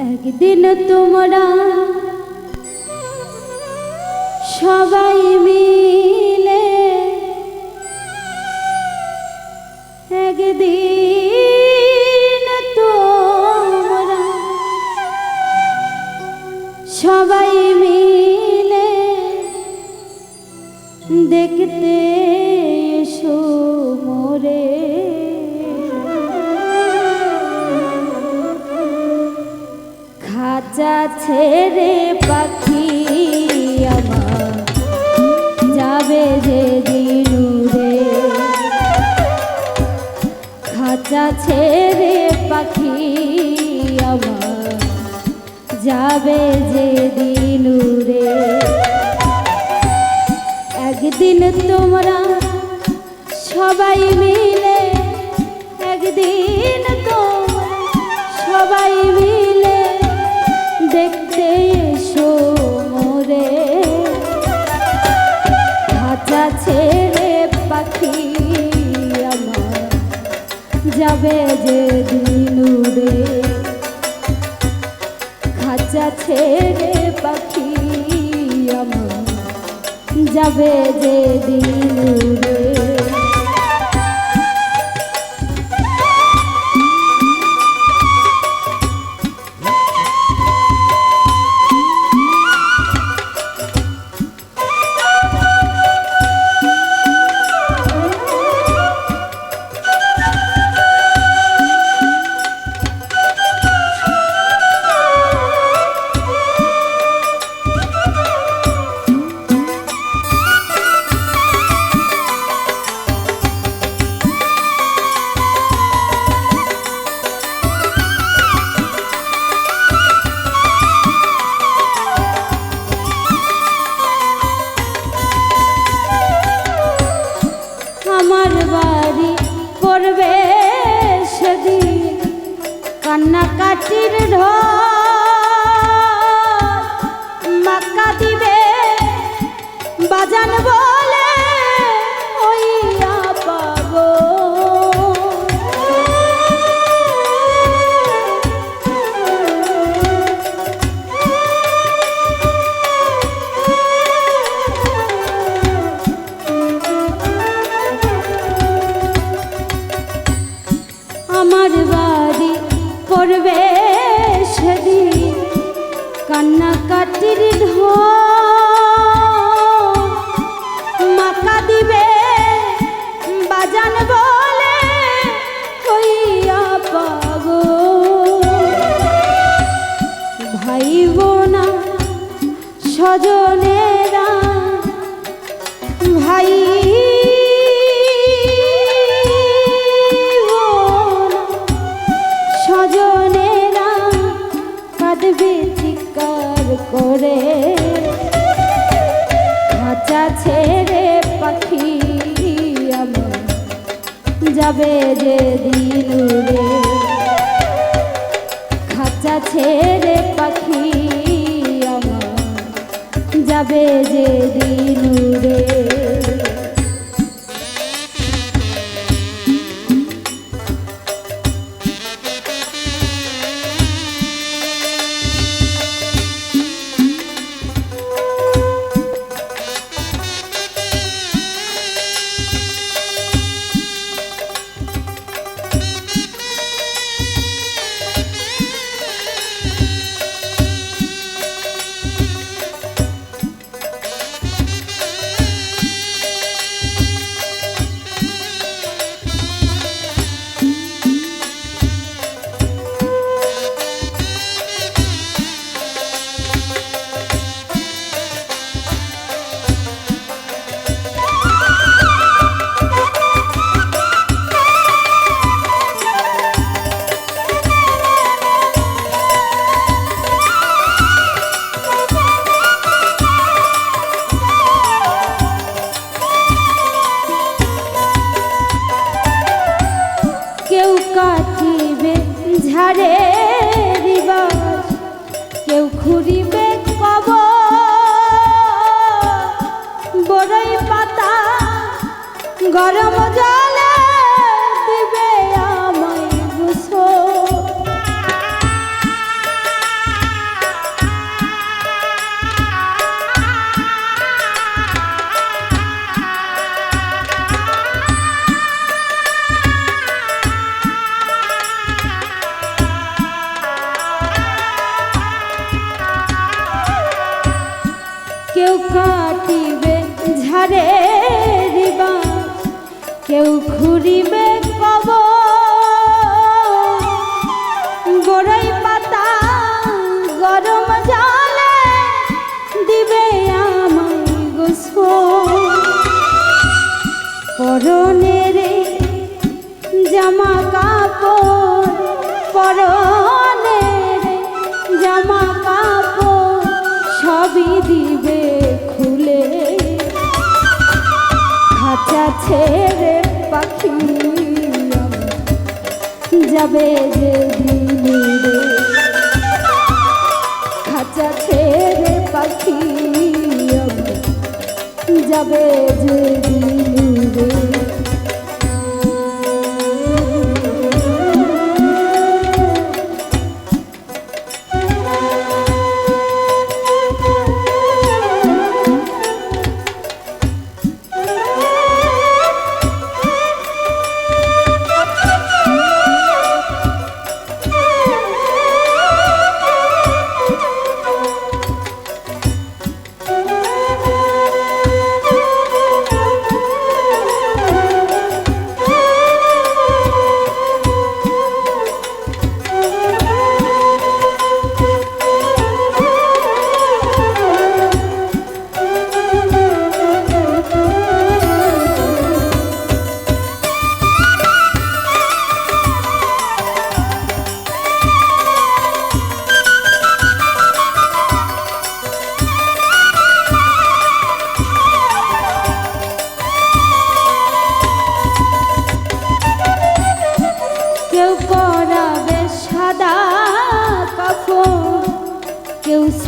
একদিন তোমরা সবাই মিলে একদিন তোমরা সবাই মিলে দেখতে এসো মোরে। খাঁচা ছেড়ে পাখি আমার। যাবে যে দিনুরে খাঁচা ছেড়ে পাখি আমার। যাবে যে দিনুরে একদিন তোমরা সবাই মিলে একদিন পড়বে সেদিন কান্নাকাটির ঢোল। মাকা দিবে বাজান বলে হইয়া পাগো ভাই বোনা স্বজনেরা যাবে যে দিন দিনুরে খাঁচা ছেড়ে পাখি আমার যাবে যে দিনুরে কেউ গরম জলে কেউ ঘুরিবে কব বড়ই পাতা গরম জলে দিবে আমায় গোসল। পরনের জামা কাপড় পরনের জামা কাপড় সবই দিবে খুলে। খাঁচা ছেড়ে পাখি যাবে যে দিনে খাঁচা ছেড়ে পাখি যাবে যে দিনে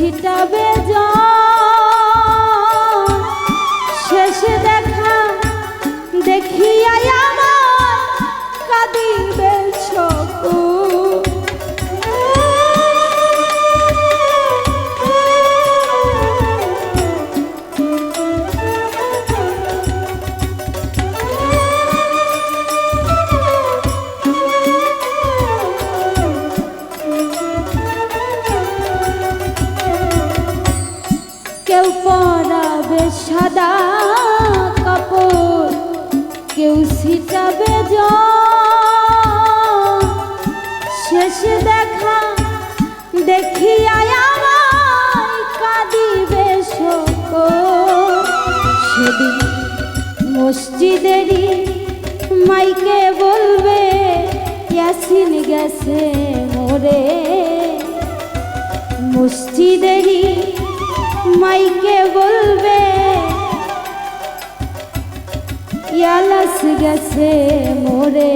ছিটাবে জল। জল শেষে দেখা দেখিয়া কাঁদিবে সকল সেদিন মসজিদেরই মাইকে বলবে, ইয়াসিন গেছে মোরে। মসজিদেরই মাইকে বলবে ইয়ালাস গেছে মোরে।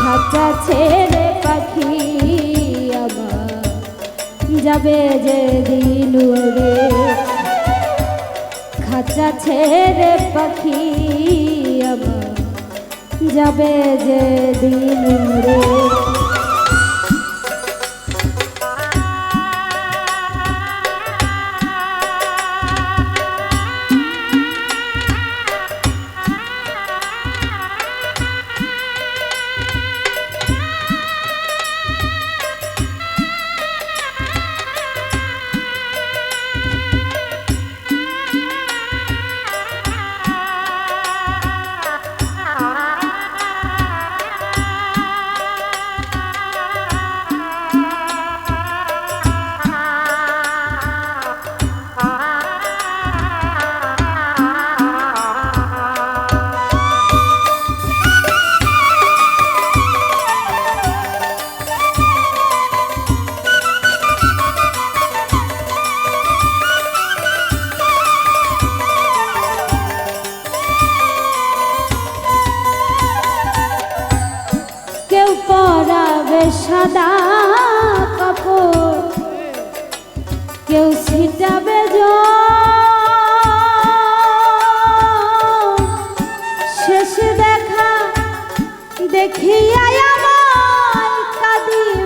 খাঁচা ছেড়ে পাখি আবার যাবে যে দিনুরে খাঁচা ছেড়ে পাখি আবার যাবে যে দিনুরে কেউ সাদা কাপড় কেউ ছিটাবে। শেষে দেখা দেখিয়া আমায় কাঁদিবে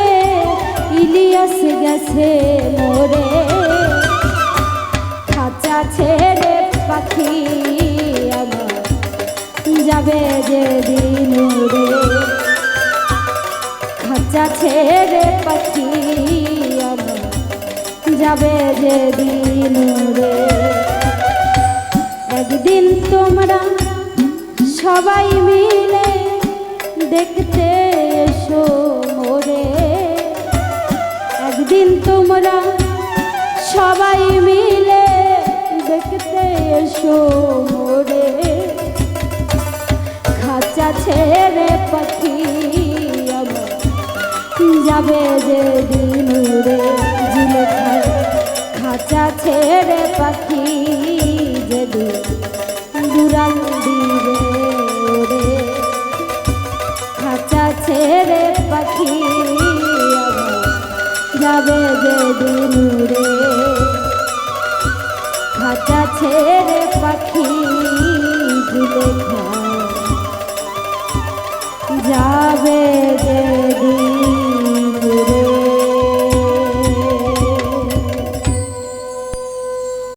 ইলিয়াস গেছে মরে। খাঁচা ছেড়ে পাখি আমার যাবে যে দিন রে খাঁচা ছেড়ে পাখি আমার যাবে যে দিন রে একদিন তোমরা সবাই মিলে দেখতে এসো। তোমরা সবাই মিলে দেখতে এসো মোরে। খাঁচা ছেড়ে পাখি যাবে যে দিন রে খাঁচা ছেড়ে পাখি যেদিন দুরাল দিবে রে খাঁচা ছেড়ে পাখি যাবে যে দিন রে খাঁচা ছেড়ে পাখি ঝিলে যাবে